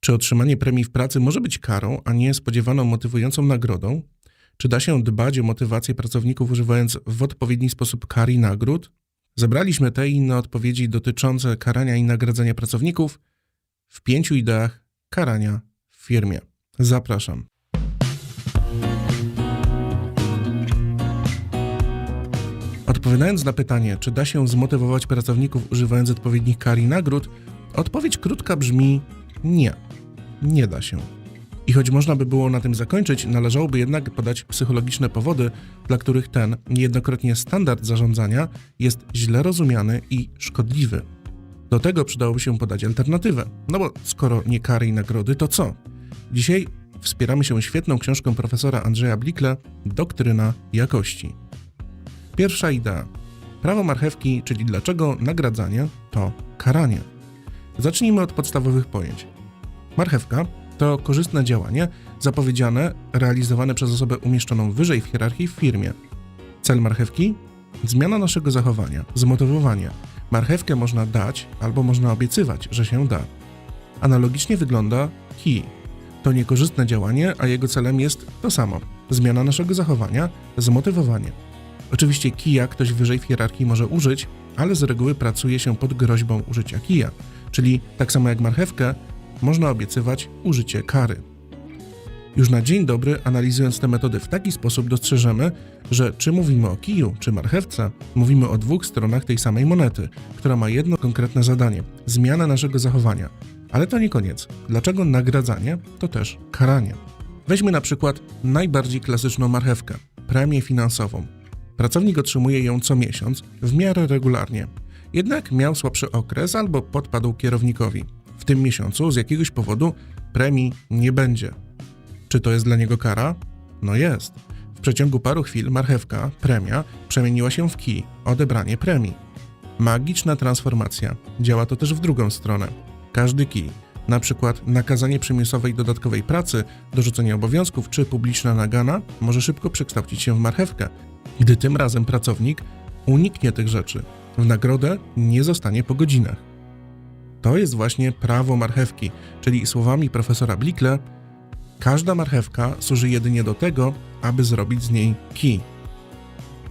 Czy otrzymanie premii w pracy może być karą, a nie spodziewaną motywującą nagrodą? Czy da się dbać o motywację pracowników używając w odpowiedni sposób kar i nagród? Zebraliśmy te i inne odpowiedzi dotyczące karania i nagradzania pracowników w pięciu ideach karania w firmie. Zapraszam. Odpowiadając na pytanie, czy da się zmotywować pracowników używając odpowiednich kar i nagród, odpowiedź krótka brzmi nie. Nie da się. I choć można by było na tym zakończyć, należałoby jednak podać psychologiczne powody, dla których ten niejednokrotnie standard zarządzania jest źle rozumiany i szkodliwy. Do tego przydałoby się podać alternatywę. No bo skoro nie kary i nagrody, to co? Dzisiaj wspieramy się świetną książką profesora Andrzeja Blikle Doktryna jakości. Pierwsza idea. Prawo marchewki, czyli dlaczego nagradzanie to karanie. Zacznijmy od podstawowych pojęć. Marchewka to korzystne działanie zapowiedziane, realizowane przez osobę umieszczoną wyżej w hierarchii w firmie. Cel marchewki? Zmiana naszego zachowania, zmotywowanie. Marchewkę można dać albo można obiecywać, że się da. Analogicznie wygląda kij. To niekorzystne działanie, a jego celem jest to samo: zmiana naszego zachowania, zmotywowanie. Oczywiście kija ktoś wyżej w hierarchii może użyć, ale z reguły pracuje się pod groźbą użycia kija, czyli tak samo jak marchewkę, można obiecywać użycie kary. Już na dzień dobry, analizując te metody w taki sposób, dostrzeżemy, że czy mówimy o kiju, czy marchewce, mówimy o dwóch stronach tej samej monety, która ma jedno konkretne zadanie zmiana naszego zachowania. Ale to nie koniec. Dlaczego nagradzanie to też karanie? Weźmy na przykład najbardziej klasyczną marchewkę premię finansową. Pracownik otrzymuje ją co miesiąc, w miarę regularnie. Jednak miał słabszy okres albo podpadł kierownikowi. Tym miesiącu z jakiegoś powodu premii nie będzie. Czy to jest dla niego kara? No jest. W przeciągu paru chwil marchewka, premia, przemieniła się w kij, odebranie premii. Magiczna transformacja. Działa to też w drugą stronę. Każdy kij, na przykład nakazanie przymusowej dodatkowej pracy, dorzucenie obowiązków czy publiczna nagana, może szybko przekształcić się w marchewkę, gdy tym razem pracownik uniknie tych rzeczy. W nagrodę nie zostanie po godzinach. To jest właśnie prawo marchewki, czyli słowami profesora Blikle, każda marchewka służy jedynie do tego, aby zrobić z niej kij.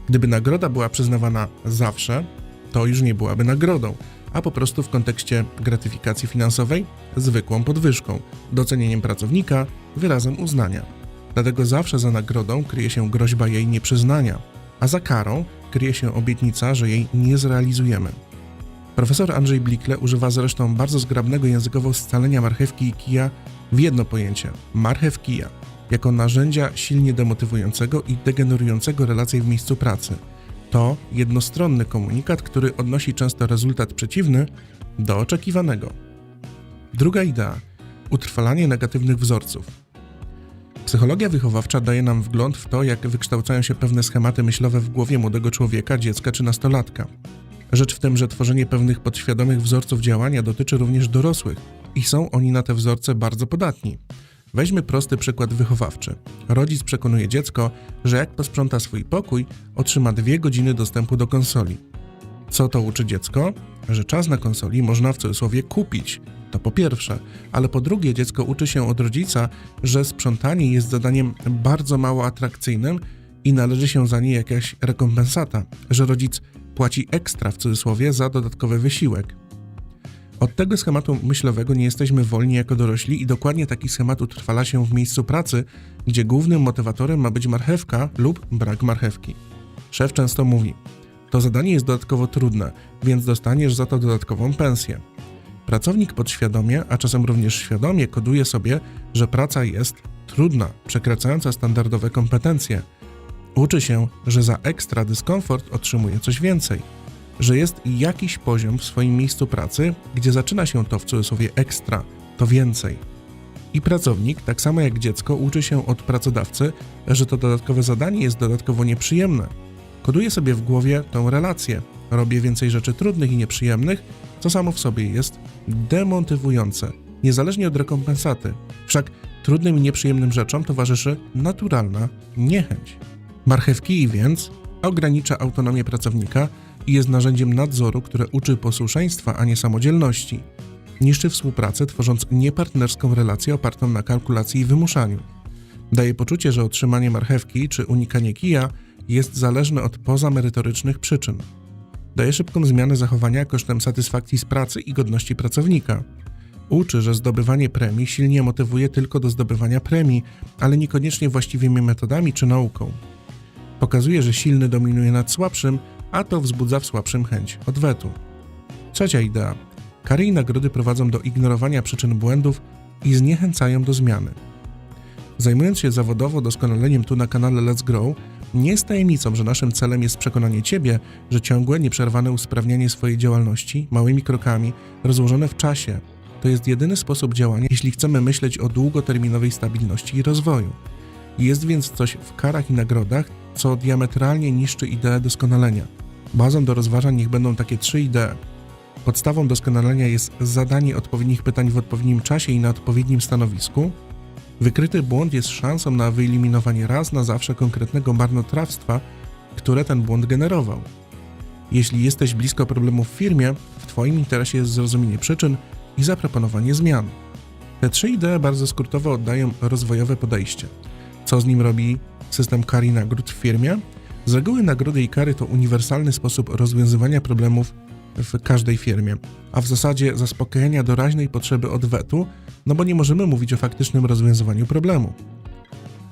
Gdyby nagroda była przyznawana zawsze, to już nie byłaby nagrodą, a po prostu w kontekście gratyfikacji finansowej zwykłą podwyżką, docenieniem pracownika, wyrazem uznania. Dlatego zawsze za nagrodą kryje się groźba jej nieprzyznania, a za karą kryje się obietnica, że jej nie zrealizujemy. Profesor Andrzej Blikle używa zresztą bardzo zgrabnego językowo scalenia marchewki i kija w jedno pojęcie marchew kija jako narzędzia silnie demotywującego i degenerującego relacje w miejscu pracy. To jednostronny komunikat, który odnosi często rezultat przeciwny do oczekiwanego. Druga idea utrwalanie negatywnych wzorców. Psychologia wychowawcza daje nam wgląd w to, jak wykształcają się pewne schematy myślowe w głowie młodego człowieka, dziecka czy nastolatka. Rzecz w tym, że tworzenie pewnych podświadomych wzorców działania dotyczy również dorosłych i są oni na te wzorce bardzo podatni. Weźmy prosty przykład wychowawczy. Rodzic przekonuje dziecko, że jak posprząta swój pokój, otrzyma dwie godziny dostępu do konsoli. Co to uczy dziecko? Że czas na konsoli można w cudzysłowie kupić. To po pierwsze, ale po drugie dziecko uczy się od rodzica, że sprzątanie jest zadaniem bardzo mało atrakcyjnym i należy się za nie jakaś rekompensata, że rodzic płaci ekstra w cudzysłowie za dodatkowy wysiłek. Od tego schematu myślowego nie jesteśmy wolni jako dorośli i dokładnie taki schemat utrwala się w miejscu pracy, gdzie głównym motywatorem ma być marchewka lub brak marchewki. Szef często mówi: To zadanie jest dodatkowo trudne, więc dostaniesz za to dodatkową pensję. Pracownik podświadomie, a czasem również świadomie koduje sobie, że praca jest trudna, przekraczająca standardowe kompetencje. Uczy się, że za ekstra dyskomfort otrzymuje coś więcej że jest jakiś poziom w swoim miejscu pracy, gdzie zaczyna się to w cudzysłowie ekstra, to więcej. I pracownik, tak samo jak dziecko, uczy się od pracodawcy, że to dodatkowe zadanie jest dodatkowo nieprzyjemne. Koduje sobie w głowie tą relację. Robię więcej rzeczy trudnych i nieprzyjemnych, co samo w sobie jest demotywujące, niezależnie od rekompensaty. Wszak trudnym i nieprzyjemnym rzeczom towarzyszy naturalna niechęć. Marchewki więc ogranicza autonomię pracownika, i jest narzędziem nadzoru, które uczy posłuszeństwa, a nie samodzielności. Niszczy współpracę, tworząc niepartnerską relację opartą na kalkulacji i wymuszaniu. Daje poczucie, że otrzymanie marchewki czy unikanie kija jest zależne od pozamerytorycznych przyczyn. Daje szybką zmianę zachowania kosztem satysfakcji z pracy i godności pracownika. Uczy, że zdobywanie premii silnie motywuje tylko do zdobywania premii, ale niekoniecznie właściwymi metodami czy nauką. Pokazuje, że silny dominuje nad słabszym, a to wzbudza w słabszym chęć odwetu. Trzecia idea. Kary i nagrody prowadzą do ignorowania przyczyn błędów i zniechęcają do zmiany. Zajmując się zawodowo doskonaleniem tu na kanale Let's Grow, nie jest tajemnicą, że naszym celem jest przekonanie Ciebie, że ciągłe, nieprzerwane usprawnianie swojej działalności małymi krokami, rozłożone w czasie, to jest jedyny sposób działania, jeśli chcemy myśleć o długoterminowej stabilności i rozwoju. Jest więc coś w karach i nagrodach, co diametralnie niszczy ideę doskonalenia. Bazą do rozważań niech będą takie trzy idee. Podstawą doskonalenia jest zadanie odpowiednich pytań w odpowiednim czasie i na odpowiednim stanowisku. Wykryty błąd jest szansą na wyeliminowanie raz na zawsze konkretnego marnotrawstwa, które ten błąd generował. Jeśli jesteś blisko problemu w firmie, w Twoim interesie jest zrozumienie przyczyn i zaproponowanie zmian. Te trzy idee bardzo skrótowo oddają rozwojowe podejście. Co z nim robi system kar i nagród w firmie? Z reguły nagrody i kary to uniwersalny sposób rozwiązywania problemów w każdej firmie, a w zasadzie zaspokojenia doraźnej potrzeby odwetu, no bo nie możemy mówić o faktycznym rozwiązywaniu problemu.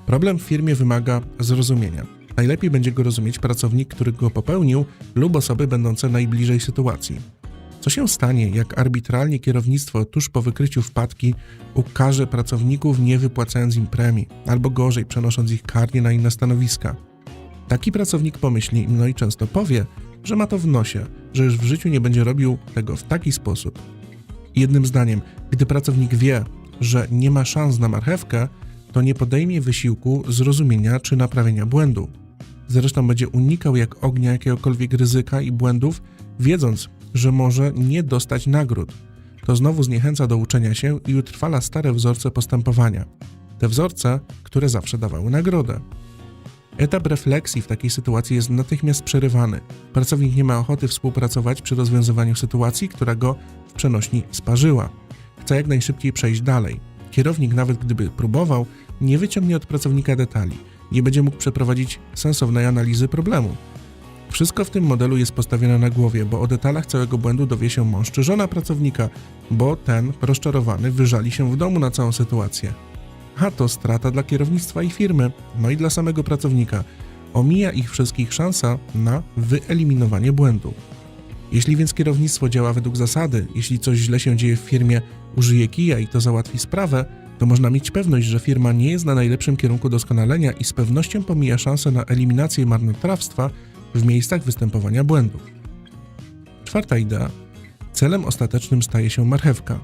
Problem w firmie wymaga zrozumienia. Najlepiej będzie go rozumieć pracownik, który go popełnił, lub osoby będące najbliżej sytuacji. Co się stanie, jak arbitralnie kierownictwo tuż po wykryciu wpadki ukarze pracowników, nie wypłacając im premii, albo gorzej, przenosząc ich karnie na inne stanowiska? Taki pracownik pomyśli, no i często powie, że ma to w nosie, że już w życiu nie będzie robił tego w taki sposób. Jednym zdaniem, gdy pracownik wie, że nie ma szans na marchewkę, to nie podejmie wysiłku zrozumienia czy naprawienia błędu. Zresztą będzie unikał jak ognia jakiegokolwiek ryzyka i błędów, wiedząc, że może nie dostać nagród. To znowu zniechęca do uczenia się i utrwala stare wzorce postępowania. Te wzorce, które zawsze dawały nagrodę. Etap refleksji w takiej sytuacji jest natychmiast przerywany. Pracownik nie ma ochoty współpracować przy rozwiązywaniu sytuacji, która go w przenośni sparzyła. Chce jak najszybciej przejść dalej. Kierownik, nawet gdyby próbował, nie wyciągnie od pracownika detali, nie będzie mógł przeprowadzić sensownej analizy problemu. Wszystko w tym modelu jest postawione na głowie, bo o detalach całego błędu dowie się mąż czy żona pracownika, bo ten, rozczarowany, wyżali się w domu na całą sytuację. A to strata dla kierownictwa i firmy, no i dla samego pracownika. Omija ich wszystkich szansa na wyeliminowanie błędu. Jeśli więc kierownictwo działa według zasady, jeśli coś źle się dzieje w firmie, użyje kija i to załatwi sprawę, to można mieć pewność, że firma nie jest na najlepszym kierunku doskonalenia i z pewnością pomija szansę na eliminację marnotrawstwa w miejscach występowania błędów. Czwarta idea. Celem ostatecznym staje się marchewka.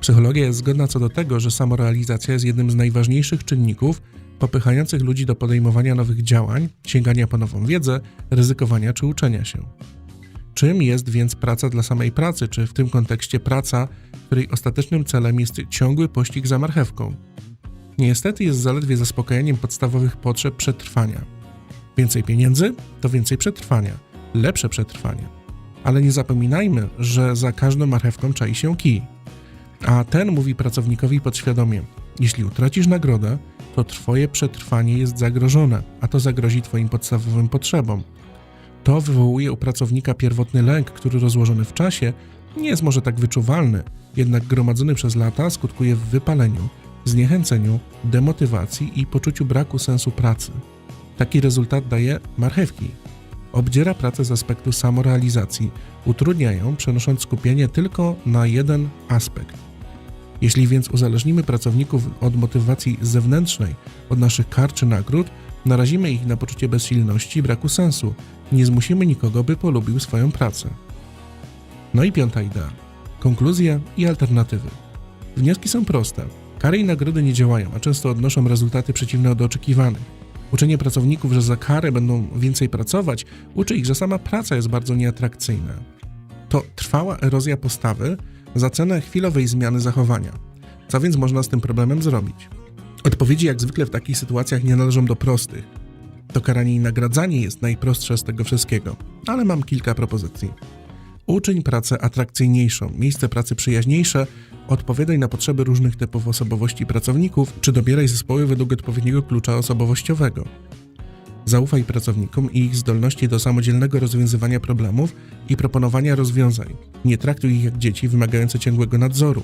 Psychologia jest zgodna co do tego, że samorealizacja jest jednym z najważniejszych czynników popychających ludzi do podejmowania nowych działań, sięgania po nową wiedzę, ryzykowania czy uczenia się. Czym jest więc praca dla samej pracy, czy w tym kontekście praca, której ostatecznym celem jest ciągły pościg za marchewką? Niestety jest zaledwie zaspokajaniem podstawowych potrzeb przetrwania. Więcej pieniędzy to więcej przetrwania, lepsze przetrwanie. Ale nie zapominajmy, że za każdą marchewką czai się kij. A ten mówi pracownikowi podświadomie: Jeśli utracisz nagrodę, to Twoje przetrwanie jest zagrożone, a to zagrozi Twoim podstawowym potrzebom. To wywołuje u pracownika pierwotny lęk, który rozłożony w czasie nie jest może tak wyczuwalny, jednak gromadzony przez lata skutkuje w wypaleniu, zniechęceniu, demotywacji i poczuciu braku sensu pracy. Taki rezultat daje marchewki. Obdziera pracę z aspektu samorealizacji, utrudnia ją, przenosząc skupienie tylko na jeden aspekt. Jeśli więc uzależnimy pracowników od motywacji zewnętrznej, od naszych kar czy nagród, narazimy ich na poczucie bezsilności i braku sensu. Nie zmusimy nikogo, by polubił swoją pracę. No i piąta idea. Konkluzje i alternatywy. Wnioski są proste. Kary i nagrody nie działają, a często odnoszą rezultaty przeciwne do oczekiwanych. Uczenie pracowników, że za karę będą więcej pracować, uczy ich, że sama praca jest bardzo nieatrakcyjna. To trwała erozja postawy za cenę chwilowej zmiany zachowania. Co więc można z tym problemem zrobić? Odpowiedzi jak zwykle w takich sytuacjach nie należą do prostych. To karanie i nagradzanie jest najprostsze z tego wszystkiego, ale mam kilka propozycji. Uczyń pracę atrakcyjniejszą, miejsce pracy przyjaźniejsze, odpowiadaj na potrzeby różnych typów osobowości pracowników, czy dobieraj zespoły według odpowiedniego klucza osobowościowego. Zaufaj pracownikom i ich zdolności do samodzielnego rozwiązywania problemów i proponowania rozwiązań. Nie traktuj ich jak dzieci wymagające ciągłego nadzoru.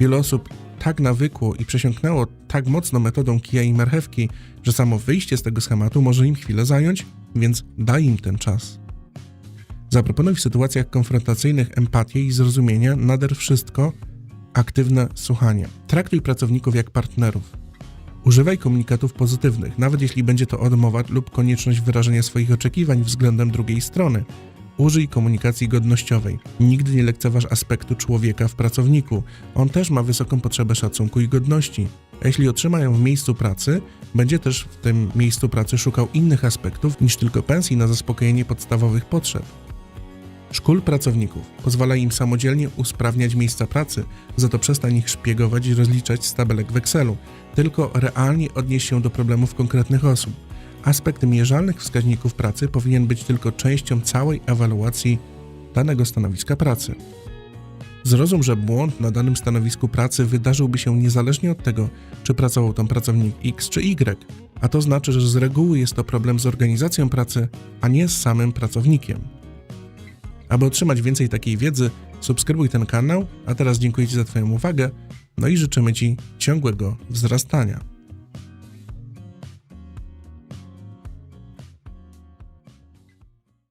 Wiele osób tak nawykło i przesiąknęło tak mocno metodą kija i marchewki, że samo wyjście z tego schematu może im chwilę zająć, więc daj im ten czas. Zaproponuj w sytuacjach konfrontacyjnych empatię i zrozumienie, nader wszystko aktywne słuchanie. Traktuj pracowników jak partnerów. Używaj komunikatów pozytywnych, nawet jeśli będzie to odmowa lub konieczność wyrażenia swoich oczekiwań względem drugiej strony. Użyj komunikacji godnościowej. Nigdy nie lekceważ aspektu człowieka w pracowniku. On też ma wysoką potrzebę szacunku i godności. A jeśli otrzyma ją w miejscu pracy, będzie też w tym miejscu pracy szukał innych aspektów niż tylko pensji na zaspokojenie podstawowych potrzeb. Szkól pracowników. Pozwalaj im samodzielnie usprawniać miejsca pracy, za to przestań ich szpiegować i rozliczać z tabelek w Excelu. Tylko realnie odnieś się do problemów konkretnych osób. Aspekt mierzalnych wskaźników pracy powinien być tylko częścią całej ewaluacji danego stanowiska pracy. Zrozum, że błąd na danym stanowisku pracy wydarzyłby się niezależnie od tego, czy pracował tam pracownik X czy Y, a to znaczy, że z reguły jest to problem z organizacją pracy, a nie z samym pracownikiem. Aby otrzymać więcej takiej wiedzy, subskrybuj ten kanał, a teraz dziękuję Ci za Twoją uwagę, no i życzymy Ci ciągłego wzrastania.